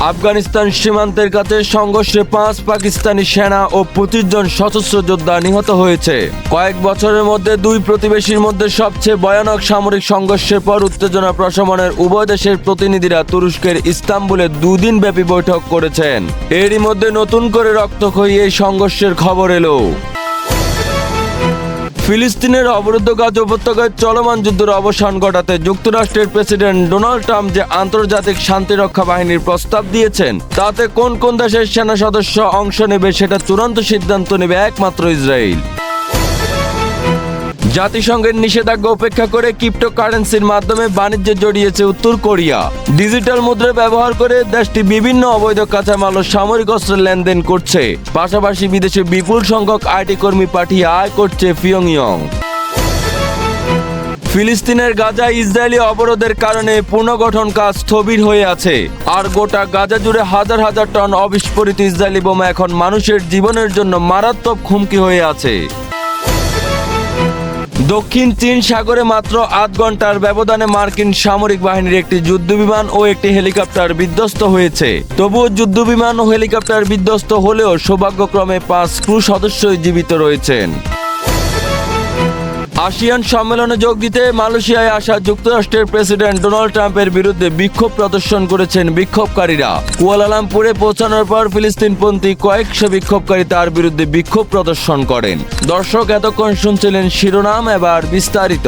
আফগানিস্তান সীমান্তের কাছে সংঘর্ষে পাঁচ পাকিস্তানি সেনা ও পঁচিশ জন সশস্ত্র যোদ্ধা নিহত হয়েছে। কয়েক বছরের মধ্যে দুই প্রতিবেশীর মধ্যে সবচেয়ে ভয়ানক সামরিক সংঘর্ষের পর উত্তেজনা প্রশমনের উভয় দেশের প্রতিনিধিরা তুরস্কের ইস্তাম্বুলে দুদিন ব্যাপী বৈঠক করেছেন। এরই মধ্যে নতুন করে রক্তক্ষয়ী এই সংঘর্ষের খবর এলো। ফিলিস্তিনের অবরুদ্ধ গাজ উপত্যকায় চলমান যুদ্ধের অবসান ঘটাতে যুক্তরাষ্ট্রের প্রেসিডেন্ট ডোনাল্ড ট্রাম্প যে আন্তর্জাতিক শান্তিরক্ষা বাহিনীর প্রস্তাব দিয়েছেন, তাতে কোন কোন দেশের সেনা সদস্য অংশ নেবে সেটা চূড়ান্ত সিদ্ধান্ত নেবে একমাত্র ইসরায়েল। জাতিসংঘের নিষেধাজ্ঞা উপেক্ষা করে ক্রিপ্টোকারেন্সির মাধ্যমে বাণিজ্যে জড়িয়েছে উত্তর কোরিয়া। ডিজিটাল মুদ্রা ব্যবহার করে দেশটি বিভিন্ন অবৈধ কাঁচামাল ও সামরিক অস্ত্রের লেনদেন করছে। পাশাপাশি বিদেশে বিপুল সংখ্যক আইটি কর্মী পাঠিয়ে আয় করছে ফিয়ংইয়ং ফিলিস্তিনের গাজা ইসরায়েলি অবরোধের কারণে পুনর্গঠন কাজ স্থবির হয়ে আছে। আর গোটা গাজা জুড়ে হাজার হাজার টন অবিস্ফোরিত ইসরায়েলি বোমা এখন মানুষের জীবনের জন্য মারাত্মক হুমকি হয়ে আছে। দক্ষিণ চীন সাগরে মাত্র আধ ঘণ্টার ব্যবধানে মার্কিন সামরিক বাহিনীর একটি যুদ্ধবিমান ও একটি হেলিকপ্টার বিধ্বস্ত হয়েছে। তবুও যুদ্ধবিমান ও হেলিকপ্টার বিধ্বস্ত হলেও সৌভাগ্যক্রমে পাঁচ ক্রু সদস্যই জীবিত রয়েছেন। আসিয়ান সম্মেলনে যোগ দিতে মালয়েশিয়ায় আসা যুক্তরাষ্ট্রের প্রেসিডেন্ট ডোনাল্ড ট্রাম্পের বিরুদ্ধে বিক্ষোভ প্রদর্শন করেছেন বিক্ষোভকারীরা। কুয়ালালামপুরে পৌঁছানোর পর ফিলিস্তিনপন্থী কয়েকশো বিক্ষোভকারী তার বিরুদ্ধে বিক্ষোভ প্রদর্শন করেন। দর্শক, এতক্ষণ শুনছিলেন শিরোনাম, এবার বিস্তারিত।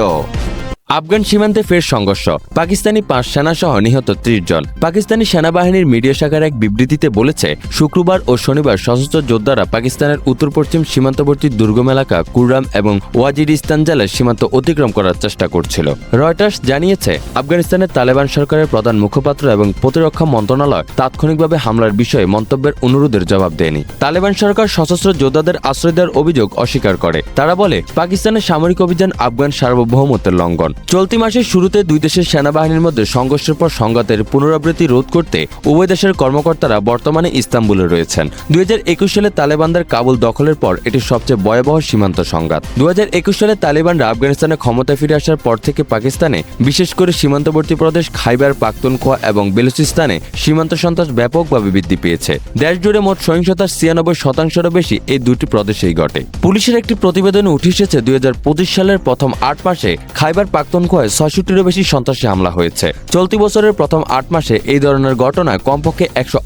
আফগান সীমান্তে ফের সংঘর্ষ। পাকিস্তানি পাঁচ সেনাসহ নিহত ত্রিশ জন। পাকিস্তানি সেনাবাহিনীর মিডিয়া শাখার এক বিবৃতিতে বলেছে, শুক্রবার ও শনিবার সশস্ত্র যোদ্ধারা পাকিস্তানের উত্তর পশ্চিম সীমান্তবর্তী দুর্গম এলাকা কুররাম এবং ওয়াজিরিস্তান জেলার সীমান্ত অতিক্রম করার চেষ্টা করছিল। রয়টার্স জানিয়েছে, আফগানিস্তানের তালেবান সরকারের প্রধান মুখপাত্র এবং প্রতিরক্ষা মন্ত্রণালয় তাৎক্ষণিকভাবে হামলার বিষয়ে মন্তব্যের অনুরোধের জবাব দেয়নি। তালেবান সরকার সশস্ত্র যোদ্ধাদের আশ্রয় দেওয়ার অভিযোগ অস্বীকার করে। তারা বলে, পাকিস্তানের সামরিক অভিযান আফগান সার্বভৌমত্বের লঙ্ঘন। চলতি মাসের শুরুতে দুই দেশের সেনাবাহিনীর মধ্যে সংঘর্ষের পর সংঘাতের পুনরাবৃত্তি রোধ করতে উভয় দেশের কর্মকর্তারা বর্তমানে ইস্তাম্বুলে রয়েছেন। দুই হাজার একুশ সালে তালেবানদের কাবুল দখলের পর এটি সবচেয়ে ভয়াবহ সীমান্ত সংঘাত। দু হাজার একুশ সালে তালেবানরা আফগানিস্তানে ক্ষমতায় ফিরে আসার পর থেকে পাকিস্তানে, বিশেষ করে সীমান্তবর্তী প্রদেশ খাইবার, পাখতুনখোয়া এবং বেলুচিস্তানে সীমান্ত সন্ত্রাস ব্যাপকভাবে বৃদ্ধি পেয়েছে। দেশ জুড়ে মোট সহিংসতার ছিয়ানব্বই শতাংশেরও বেশি এই দুটি প্রদেশেই ঘটে। পুলিশের একটি প্রতিবেদনে উঠে এসেছে দুই হাজার পঁচিশ সালের প্রথম আট মাসে খাইবার পাখতুনখোয়ায় ছয়ষট্টিরও বেশি সন্ত্রাসী হামলা হয়েছে। চলতি বছরের প্রথম আট মাসে এই ধরনের ঘটনায় কমপক্ষে একশো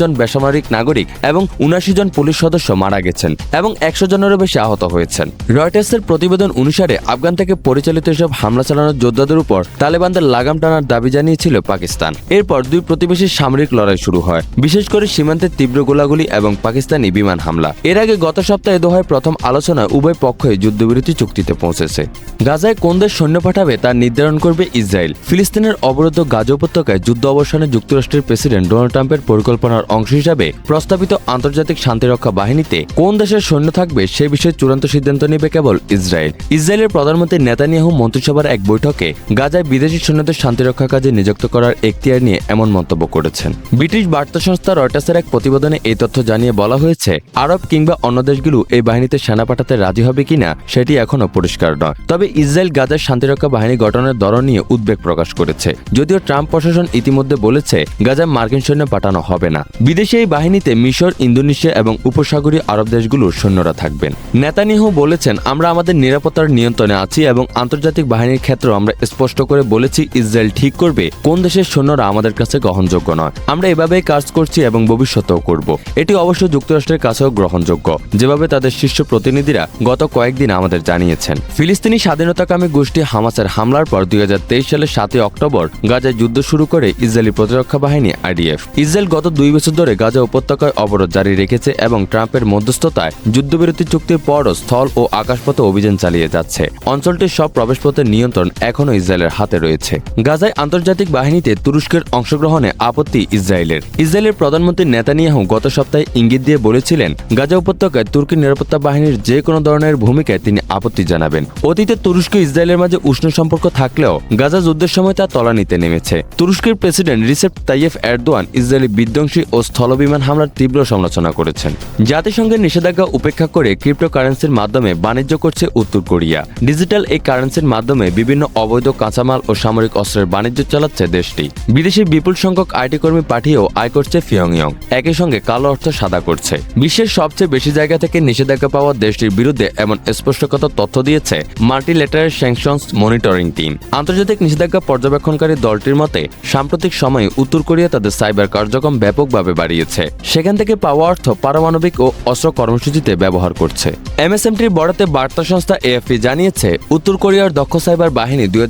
জন বেসামরিক নাগরিক এবং উনাশি জন পুলিশ সদস্য মারা গেছেন এবং একশো জনেরও বেশি আহত হয়েছেন। রয়টার্সের প্রতিবেদন অনুসারে আফগান থেকে পরিচালিত এসব হামলা চালানোর যোদ্ধাদের উপর তালেবানদের লাগাম টানার দাবি জানিয়েছিল পাকিস্তান। এরপর দুই প্রতিবেশীর সামরিক লড়াই শুরু হয়, বিশেষ করে সীমান্তের তীব্র গোলাগুলি এবং পাকিস্তানি বিমান হামলা। এর আগে গত সপ্তাহে দোহায় প্রথম আলোচনায় উভয় পক্ষই যুদ্ধবিরতি চুক্তিতে পৌঁছেছে। গাজায় কোন দেশ সৈন্য পাঠাবে তা নির্ধারণ করবে ইসরায়েল। ফিলিস্তিনের অবরুদ্ধ গাজা উপত্যকায় যুদ্ধ অবসানে যুক্তরাষ্ট্রের প্রেসিডেন্ট ডোনাল্ড ট্রাম্পের পরিকল্পনার অংশ হিসাবে প্রস্তাবিত আন্তর্জাতিক শান্তিরক্ষা বাহিনীতে কোন দেশের সৈন্য থাকবে সে বিষয়ে চূড়ান্ত সিদ্ধান্ত নেবে কেবল ইসরায়েল। ইসরায়েলের প্রধানমন্ত্রী নেতানিয়াহু মন্ত্রিসভার এক বৈঠকে গাজায় বিদেশি সৈন্যদের শান্তিরক্ষা কাজে নিযুক্ত করার এখতিয়ার নিয়ে এমন মন্তব্য করেছেন। ব্রিটিশ বার্তা সংস্থা রয়টার্সের এক প্রতিবেদনে এই তথ্য জানিয়ে বলা হয়েছে, আরব কিংবা অন্য দেশগুলো এই বাহিনীতে সেনা পাঠাতে রাজি হবে কিনা সেটি এখনও পরিষ্কার নয়। তবে ইসরায়েল গাজার শান্তিরক্ষা বাহিনী গঠনের ধরন নিয়ে উদ্বেগ প্রকাশ করেছে। যদিও ট্রাম্প প্রশাসন ইতিমধ্যে বলেছে, গাজায় মার্কিন সৈন্য পাঠানো হবে না। বিদেশি এই বাহিনীতে মিশর, ইন্দোনেশিয়া এবং উপসাগরীয় আরব দেশগুলোর সৈন্যরা থাকবেন। নেতানিয়াহু বলেছেন, আমরা আমাদের নিরাপত্তার নিয়ন্ত্রণে আছি এবং আন্তর্জাতিক বাহিনীর ক্ষেত্রে আমরা স্পষ্ট করে বলেছি, ইসরায়েল ঠিক করবে, কোন দেশের সৈন্যরা আমাদের কাছে গ্রহণযোগ্য নয়। আমরা এভাবেই কাজ করছি এবং ভবিষ্যতেও করব। এটি অবশ্য যুক্তরাষ্ট্রের কাছেও গ্রহণযোগ্য, যেভাবে তাদের শীর্ষ প্রতিনিধিরা গত কয়েকদিন আমাদের জানিয়েছেন। ফিলিস্তিনি স্বাধীনতাকামী গোষ্ঠী হামাসের হামলার পর দুই হাজার তেইশ সালের সাতই অক্টোবর গাজায় যুদ্ধ শুরু করে ইসরায়েলি প্রতিরক্ষা বাহিনী আইডিএফ। ইসরায়েল গত দুই বছর ধরে গাজা উপত্যকায় অবরোধ জারি রেখেছে এবং ট্রাম্পের মধ্যস্থতায় যুদ্ধবিরতি চুক্তির পরও স্থল ও আকাশপথে অভিযান চালিয়ে যাচ্ছে। অঞ্চলটির সব প্রবেশপথের নিয়ন্ত্রণ এখনও ইসরায়েলের হাতে রয়েছে। গাজায় আন্তর্জাতিক বাহিনীতে তুরস্কের অংশগ্রহণে আপত্তি ইসরায়েলের। ইসরায়েলের প্রধানমন্ত্রী নেতানিয়াহু গত সপ্তাহে ইঙ্গিত দিয়ে বলেছিলেন, গাজা উপত্যকায় তুর্কি নিরাপত্তা বাহিনীর যে কোনো ধরনের ভূমিকায় তিনি আপত্তি জানাবেন। অতীতে তুরস্ক ইসরায়েলের মাঝে উষ্ণ সম্পর্ক থাকলেও গাজা যুদ্ধের সময় তা তলানিতে নেমেছে। তুরস্কের president Recep Tayyip Erdogan Israeli বিধ্বংসী ও স্থলবিমান হামলার তীব্র সমালোচনা করেছেন। জাতিসংঘের নিষেধাজ্ঞা উপেক্ষা করে ক্রিপ্টোকারেন্সির মাধ্যমে বাণিজ্য করছে উত্তর কোরিয়া। ডিজিটাল এই কারেন্সির মাধ্যমে বিভিন্ন অবৈধ কাঁচামাল ও সামরিক অস্ত্রের বাণিজ্য চালাচ্ছে দেশটি। বিদেশি বিপুল সংখ্যক আইটি কর্মী পাঠিয়েও আয় করছে ফিয়ংইয়ং। একই সঙ্গে কালো অর্থ সাদা করছে। বিশ্বের সবচেয়ে বেশি জায়গা থেকে নিষেধাজ্ঞা পাওয়া দেশটির বিরুদ্ধে এমন স্পষ্টকত তথ্য দিয়েছে মাল্টিলেটারের স্যাংশনস মনিটরিং টিম আন্তর্জাতিক নিষেধাজ্ঞা পর্যবেক্ষণকারী দলটির মতে, সাম্প্রতিক সময়ে উত্তর কোরিয়া তাদের সাইবার কার্যক্রম ব্যাপকভাবে বাড়িয়েছে। সেখান থেকে পাওয়া অর্থ পারমাণবিক ও অস্ত্র কর্মসূচিতে ব্যবহার করছে। এমএসএমটির বরাতে বার্তা সংস্থা এএফপি জানিয়েছে, উত্তর কোরিয়ার দক্ষ সাইবার বাহিনী দুই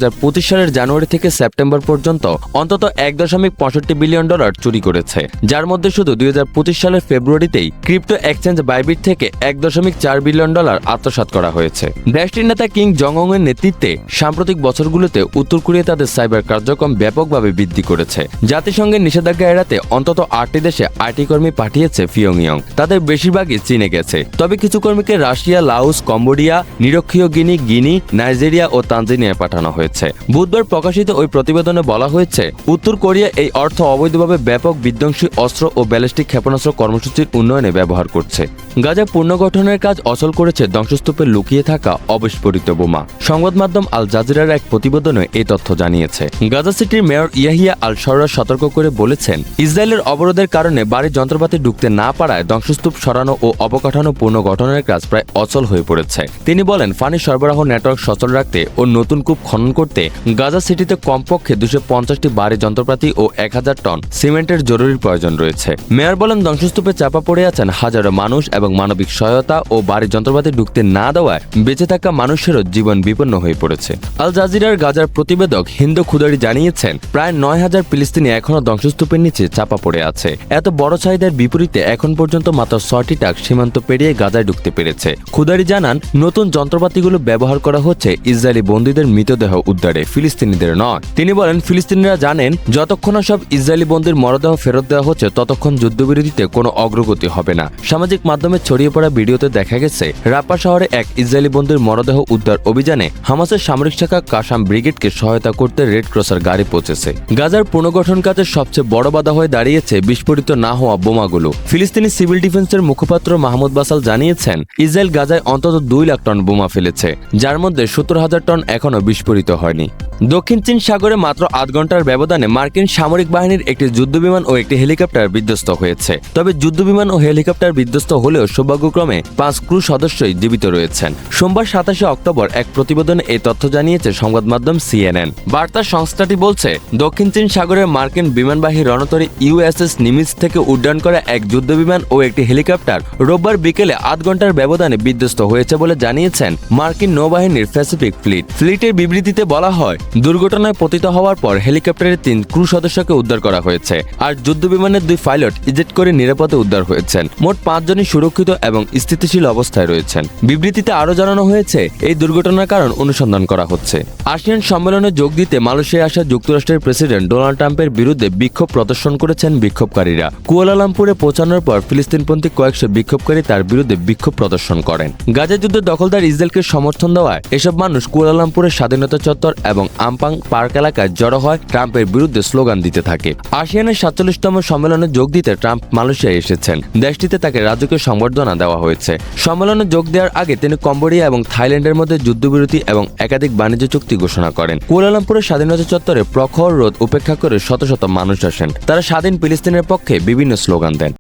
সালের জানুয়ারি থেকে সেপ্টেম্বর পর্যন্ত অন্তত এক দশমিক পঁয়ষট্টি বিলিয়ন ডলার চুরি করেছে। যার মধ্যে শুধু দুই হাজার পঁচিশ সালের ফেব্রুয়ারিতেই ক্রিপ্টো এক্সচেঞ্জ বাইবিট থেকে এক দশমিক চার বিলিয়ন ডলার আত্মসাৎ করা হয়েছে। দেশটির নেতা কিং জং এর নেতৃত্বে সাম্প্রতিক বছরগুলোতে উত্তর কোরিয়া তাদের সাইবার কার্যক্রম ব্যাপকভাবে বৃদ্ধি করেছে। জাতিসংঘের নিষেধাজ্ঞা এড়াতে অন্তত আটটি দেশে আইটি কর্মী পাঠিয়েছে ফিয়ংইয়ং। তাদের বেশিরভাগই চীনে গেছে। তবে কিছু কর্মীকে রাশিয়া, লাওস, কম্বোডিয়া, নিরক্ষীয় গিনি গিনি, নাইজেরিয়া ও তানজানিয়ায় পাঠানো হয়েছে। বুধবার প্রকাশিত ওই প্রতিবেদনে বলা হয়েছে, উত্তর কোরিয়া এই অর্থ অবৈধভাবে ব্যাপক বিধ্বংসী অস্ত্র ও ব্যালিস্টিক ক্ষেপণাস্ত্র কর্মসূচির উন্নয়নে ব্যবহার করছে। গাজা পুনর্গঠনের কাজ অচল করেছে ধ্বংসস্তূপে লুকিয়ে থাকা অবিস্ফোরিত বোমা। সংবাদ মাধ্যম আল জাজিরার এক প্রতিবেদনে এই তথ্য জানিয়েছে। গাজা সিটির মেয়র ইয়াহিয়া আল সররা সতর্ক করে বলেছেন, ইসরায়েলের অবরোধের কারণে বাড়ির যন্ত্রপাতি ঢুকতে না পারায় ধ্বংসস্তূপ সরানো ও অবকাঠামো পুনর্গঠনের কাজ প্রায় অচল হয়ে পড়েছে। তিনি বলেন পানি সরবরাহ নেটওয়ার্ক সচল রাখতে ও নতুন কূপ খনন করতে গাজা সিটিতে কমপক্ষে দুশো পঞ্চাশটি বাড়ি যন্ত্রপাতি ও এক হাজার টন সিমেন্টের জরুরি প্রয়োজন রয়েছে। মেয়র বলেন, ধ্বংসস্তূপে চাপা পড়ে আছেন হাজারো মানুষ এবং মানবিক সহায়তা ও বাড়ির যন্ত্রপাতি ঢুকতে না দেওয়ায় বেঁচে থাকা মানুষেরও জীবন বিপন্ন হয়ে পড়েছে। আল জাজিরার গাজার প্রতিবেদক হিন্দু খুদারি জানিয়েছেন, প্রায় নয় হাজার ফিলিস্তিনি এখনও ধ্বংসস্তূপের নিচে চাপা পড়ে আছে। এত বড় চাহিদার বিপরীতে এখন পর্যন্ত মাত্র ছয়টি টাক সীমান্ত পেরিয়ে গাজায় ঢুকতে পেরেছে। খুদারি জানান, নতুন যন্ত্রপাতিগুলো ব্যবহার করা হচ্ছে ইসরায়েলি বন্দীদের মৃতদেহ উদ্ধারে, ফিলিস্তিনিদের নয়। তিনি বলেন, ফিলিস্তিনিরা জানেন, যতক্ষণ সব ইসরায়েলি বন্দীর মরদেহ ফেরত দেওয়া হচ্ছে, ততক্ষণ যুদ্ধবিরতিতে কোনো অগ্রগতি হবে না। সামাজিক মাধ্যমে ছড়িয়ে পড়া ভিডিওতে দেখা গেছে রাপা শহরে এক ইসরায়েলি বন্দীর মরদেহ উদ্ধার অভিযানে হামাসের সামরিক শাখা কাসাম ব্রিগেডকে সহায়তা করতে রেড ক্রসার গাড়ি পৌঁছেছে। গাজার পুনর্গঠন কাজের সবচেয়ে বড় বাধা হয়ে দাঁড়িয়েছে বিস্ফোরিত না হওয়া বোমাগুলো। ফিলিস্তিনি সিভিল ডিফেন্সের মুখপাত্র মাহমুদ বাসাল জানিয়েছেন, ইসরায়েল গাজায় অন্তত দুই লাখ টন বোমা ফেলেছে, যার মধ্যে সত্তর হাজার টন এখনও বিস্ফোরিত হয়নি। দক্ষিণ চীন সাগরে মাত্র আধ ঘণ্টার ব্যবধানে মার্কিন সামরিক বাহিনীর একটি যুদ্ধবিমান ও একটি হেলিকপ্টার বিধ্বস্ত হয়েছে। তবে যুদ্ধবিমান ও হেলিকপ্টার বিধ্বস্ত হলেও সৌভাগ্যক্রমে পাঁচ ক্রু সদস্যই জীবিত রয়েছেন। সোমবার সাতাশে অক্টোবর এক প্রতিবেদনে এই তথ্য জানিয়েছে সংবাদ মাধ্যম সিএনএন। বার্তা সংস্থাটি বলছে, দক্ষিণ চীন সাগরের মার্কিন বিমানবাহী রণতরী ইউএসএস নিমিস থেকে উড্ডয়ন করা এক যুদ্ধবিমান ও একটি হেলিকপ্টার রোববার বিকেলে আধ ঘণ্টার ব্যবধানে বিধ্বস্ত হয়েছে বলে জানিয়েছেন মার্কিন নৌবাহিনীর প্যাসিফিক ফ্লিট। ফ্লিটের বিবৃতিতে বলা হয় দুর্ঘটনায় পতিত হওয়ার পর হেলিকপ্টারের তিন ক্রু সদস্যকে উদ্ধার করা হয়েছে আর যুদ্ধবিমানের দুই পাইলট ইজেট করে নিরাপদে উদ্ধার হয়েছেন। মোট পাঁচজনই সুরক্ষিত এবং স্থিতিশীল অবস্থায় রয়েছেন। বিবৃতিতে আরও জানানো হয়েছে, এই দুর্ঘটনার কারণ অনুসন্ধান করা হচ্ছে। আসিয়ান সম্মেলনে যোগ দিতে মালয়েশিয়ায় আসা যুক্তরাষ্ট্রের প্রেসিডেন্ট ডোনাল্ড ট্রাম্পের বিরুদ্ধে বিক্ষোভ প্রদর্শন করেছেন বিক্ষোভকারীরা। কুয়ালালামপুরে পৌঁছানোর পর ফিলিস্তিনপন্থী কয়েকশো বিক্ষোভকারী তার বিরুদ্ধে বিক্ষোভ প্রদর্শন করেন। গাজা যুদ্ধে দখলদার ইসরায়েলকে সমর্থন দেওয়ায় এসব মানুষ কুয়ালালামপুরের স্বাধীনতা চত্বর এবং আমপাং পার্ক এলাকায় জড়ো হয় ট্রাম্পের বিরুদ্ধে স্লোগান দিতে থাকে। আসিয়ানের সাতচল্লিশতম সম্মেলনে যোগ দিতে ট্রাম্প মালয়েশিয়ায় এসেছেন। দেশটিতে তাকে রাজকীয় সংবর্ধনা দেওয়া হয়েছে। সম্মেলনে যোগ দেওয়ার আগে তিনি কম্বোডিয়া এবং থাইল্যান্ডের মধ্যে যুদ্ধবিরতি এবং একাধিক বাণিজ্য চুক্তি ঘোষণা করেন। কুয়ালালামপুরের স্বাধীনতা চত্বরে প্রখর রোধ উপেক্ষা করে শত শত মানুষ আসেন। তারা স্বাধীন ফিলিস্তিনের পক্ষে বিভিন্ন স্লোগান দেন।